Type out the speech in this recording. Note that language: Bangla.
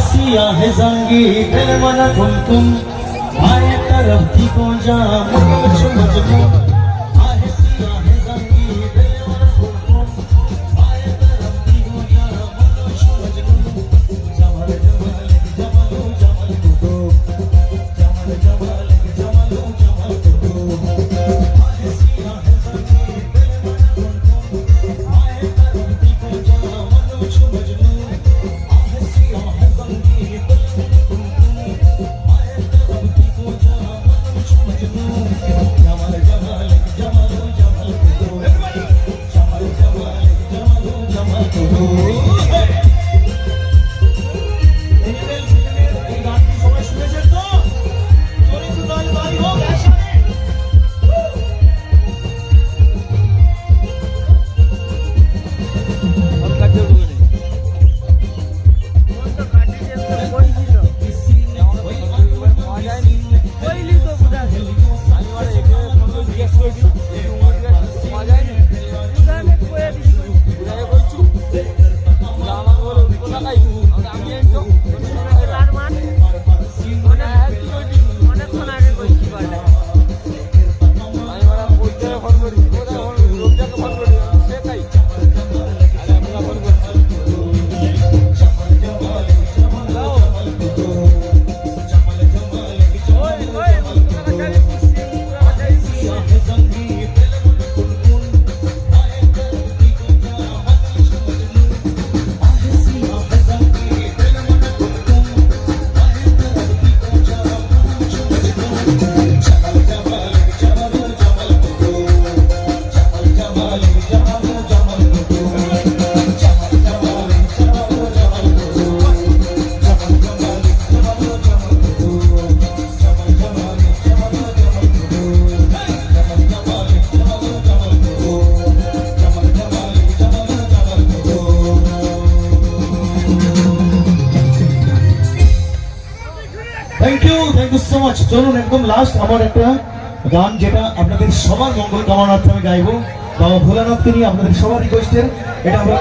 सी आहे संगी दिल मन कुमकुम आए तरफ थी को जा मुझ मुझ thank you thank you so much চলুন একদম লাস্ট আমার একটা গান যেটা আপনাদের সবার মঙ্গল কামনার্থে আমি গাইবো। বাবা ভোলানাথকে নিয়ে আপনাদের সবার রিকোয়েস্টের এটা আমরা